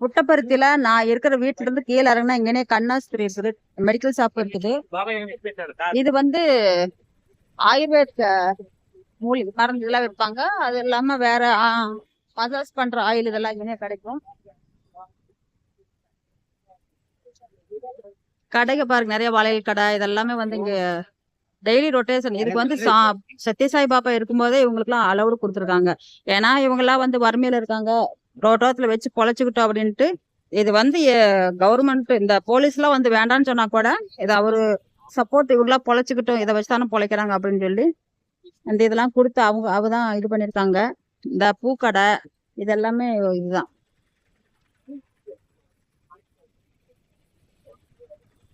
புட்டபருத்தில நான் இருக்கிற வீட்டுல இருந்து கீழே இறங்கினா இங்கனே கண்ணாஸ்திரி இருக்குது. மெடிக்கல் ஷாப் இருக்குது. இது வந்து ஆயுர்வேத மூலிகை மருந்து இதெல்லாம் விற்பாங்க அது இல்லாம வேற மசாஜ் பண்ற ஆயில் இதெல்லாம் இங்கனே கிடைக்கும். கடைங்க பாருங்க நிறைய வளையல் கடை இதெல்லாமே வந்து இங்க டெய்லி ரொட்டேஷன் இதுக்கு வந்து சா- சத்யசாய் பாபா இருக்கும்போதே இவங்களுக்குலாம் அலவுடு கொடுத்துருக்காங்க. ஏன்னா இவங்கெல்லாம் வந்து வறுமையில இருக்காங்க. ரோட்டோரத்துல வச்சு பொழைச்சிக்கிட்டோம் அப்படின்ட்டு இது வந்து கவர்மெண்ட் இந்த போலீஸ்லாம் வந்து வேண்டான்னு சொன்னா கூட இது அவரு சப்போர்ட் இவங்களாம் பொழைச்சிக்கிட்டோம் இதை வச்சு தானே பொழைக்கிறாங்க அப்படின்னு சொல்லி அந்த இதெல்லாம் கொடுத்து அவங்க அவதான் இது பண்ணிருக்காங்க இந்த பூக்கடை இதெல்லாமே இதுதான்.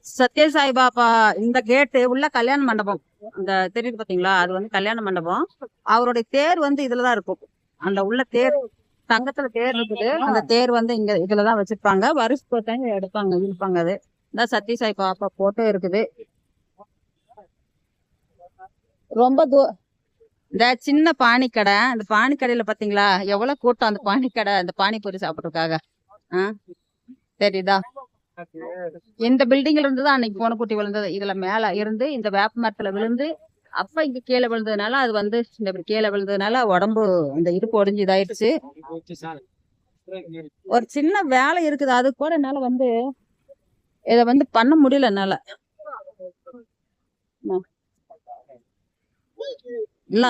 சத்ய சாய்பாபா இந்த கேட்டு உள்ள கல்யாண மண்டபம் அந்த தெரியுது பாத்தீங்களா? அது வந்து கல்யாண மண்டபம். அவருடைய தேர் வந்து இதுலதான் இருக்கும். அந்த உள்ள தேர் தங்கத்துல தேர் இருக்குது. அந்த தேர் வந்து இங்க இதுலதான் வச்சிருப்பாங்க. வருஷத்துக்கு டைம் எடுப்பாங்க. இழுப்பாங்க அது. இந்த சத்யசாய் பாப்பா போட்டோ இருக்குது. ரொம்ப தூ இந்த சின்ன பானி கடை அந்த பானி கடையில பாத்தீங்களா? எவ்வளவு கூட்டம் அந்த பானி கடை அந்த பானிபூரி சாப்பிட்றதுக்காக. ஆ? தெரியுதா இந்த பில்டிங்ல இருந்து தான் அன்னைக்கு பூனைக்குட்டி விழுந்தது. இதுல மேல இருந்து இந்த வேப்ப மரத்துல விழுந்து அப்ப இங்க கீழே விழுந்ததுனால அது வந்து இந்த இப்படி கீழே விழுந்ததுனால உடம்பு அந்த இடுப்பு ஒடிஞ்சு இதாயிடுச்சு ஒரு சின்ன வேலை இருக்குது அது கூட என்னால வந்து இத வந்து பண்ண முடியல என்னால. இல்ல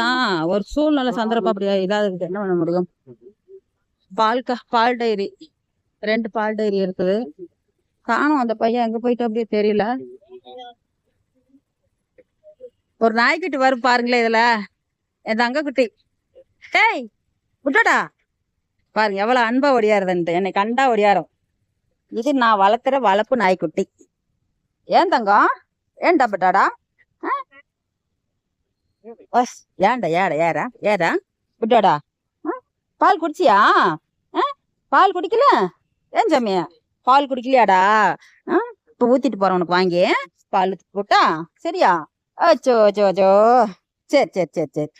ஒரு சூழ்நிலை சந்தர்ப்பம் அப்படி இதாக இருக்குது என்ன பண்ண முடியும்? பால் க பால் டைரி. ரெண்டு பால் டைரி இருக்குது. காணும் அந்த பையன் எங்க போயிட்டு அப்படியே தெரியல. ஒரு நாய்க்குட்டி வரும் பாருங்களேன் இதுல. என் தங்க குட்டி டேய் விட்டடா. பாருங்க எவ்வளோ அன்பா ஒடியாருதுன்ட்டு என்னை கண்டா ஒடியாரும். இது நான் வளர்த்துற வளர்ப்பு நாய்க்குட்டி. ஏன் தங்கம்? ஏன் டப்பட்டாடா? ஏண்டா ஏன்டா ஏடா ஏறா ஏடா விட்டாடா. பால் குடிச்சியா? ஆ? பால் குடிக்கல? ஏன் சாமி? பால் குடிக்கலையாடா? ஆ? ஊத்திட்டு போறேன் உனக்கு வாங்கி. பால் ஊத்தி போட்டா? சரியா? அச்சோ அச்சோ அச்சோ. சரி சரி சரி சரி.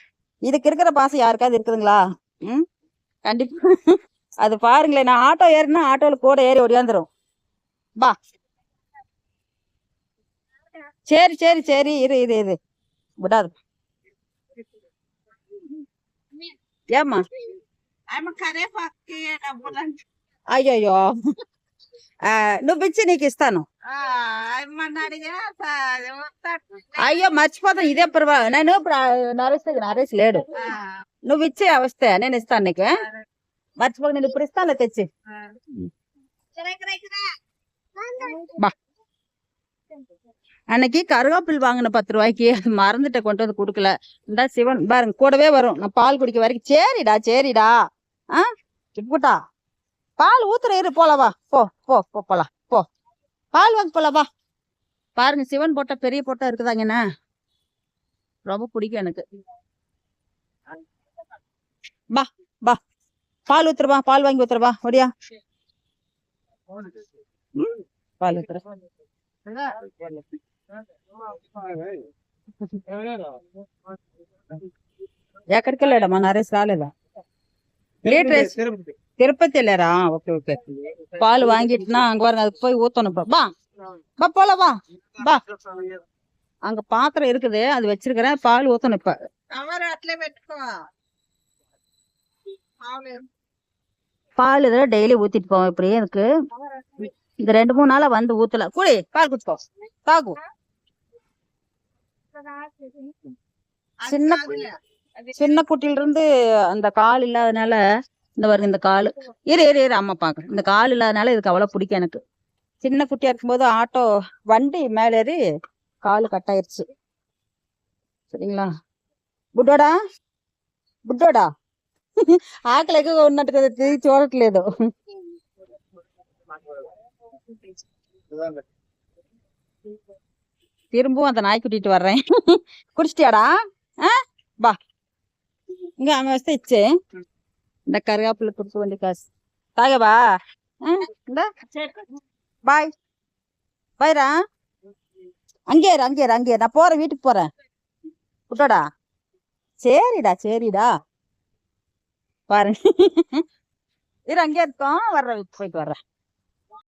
இதுக்கு இருக்கிற பாசம் யாருக்காவது இருக்குதுங்களா? ம்? கண்டிப்பாக அது பாருங்களேன். நான் ஆட்டோ ஏறினா ஆட்டோவில் கூட ஏறி ஒடியாந்துரும் பா சரி சரி சரி. இரு இது இது விடாது. ஏமா ஐயோ. నువ్వు ఇచ్చి నీకు ఇస్తాను అయ్యో మర్చిపోతాను ఇదే పర్వా నేను ఇప్పుడు ఆ, నరేష్ దగ్గర నరేష్ లేడు నువ్వు ఇచ్చే వస్తే నేను ఇస్తాను నీకు మర్చిపోక నేను ఇప్పుడు ఇస్తాను తెచ్చి బా அன்னைக்கு கருவேப்பில் வாங்கின பத்து ரூபாய்க்கு அது மறந்துட்ட கொண்டு வந்து கொடுக்கல இந்த சிவன் பாருங்க கூடவே வரும் நான் பால் குடிக்க வரைக்கும் சரிடா சரிடா ஆ இப்பட்டா பால் ஊத்துற இரு போலாம் வா போ போ போ போலாம் போ பால் வாங்க போலாம் வா பாருங்க சிவன் போட்டா பெரிய போட்டா இருக்குதாங்கண்ணா ரொம்ப பிடிக்கும் எனக்கு பா பா பால் ஊத்துறவா பால் வாங்கி ஊத்துறவா ஒடியா ம், பால் ஊத்துற ఎక్కడికి వెళ్ళాడమ్మా నరేష్ రాలేదా లీటర్ తిరుపతి திருப்பதியிலரா ஓகே ஓகே. பால் வாங்கிட்டுனா அங்க பாருங்க அதுக்கு போய் ஊத்தணும். பா பா. போல வா. பா. அங்க பாத்திரம் இருக்குது அது வச்சிருக்கிறேன். பால் ஊத்தணும் இப்ப. பால். இதில் டெய்லி ஊத்திட்டு போவோம் இப்படியே எனக்கு. இந்த ரெண்டு மூணு நாளா வந்து ஊத்தல. கூலி பால் குடிப்போம் தாகு சின்ன சின்ன குட்டில இருந்து அந்த கால் இல்லாதனால இந்த பாருங்க இந்த கால் இரு இரு இரு அம்மா பாக்குறேன் இந்த கால் இல்லாதனால இதுக்கு அவ்வளவு பிடிக்கும் எனக்கு சின்ன குட்டியா இருக்கும்போது ஆட்டோ வண்டி மேல ஏறி கால் கட் ஆயிருச்சு சரிங்களா బుడ్డోడా బుడ్డోడా ఆకలి ఎక్కువగా ఉన్నట్టు కదా తిరిగి చూడట్లేదు திரும்பவும் அந்த நாய் கூட்டிட்டு வர்றேன் குடிச்சிட்டியாடா ஆ பா இங்க அவன் வசதி இச்சு இந்த கருவேப்பிலை கொடுத்து வேண்டிய காசு. தாகவா இந்த. பாய். பாய்ரா. அங்கே அங்கே அங்கே நான் போறேன் வீட்டுக்கு போறேன். விட்டோடா. சரிடா சரிடா. பாருங்க இரு அங்கே இருக்கோம். வர்றேன் போயிட்டு வர்றேன்.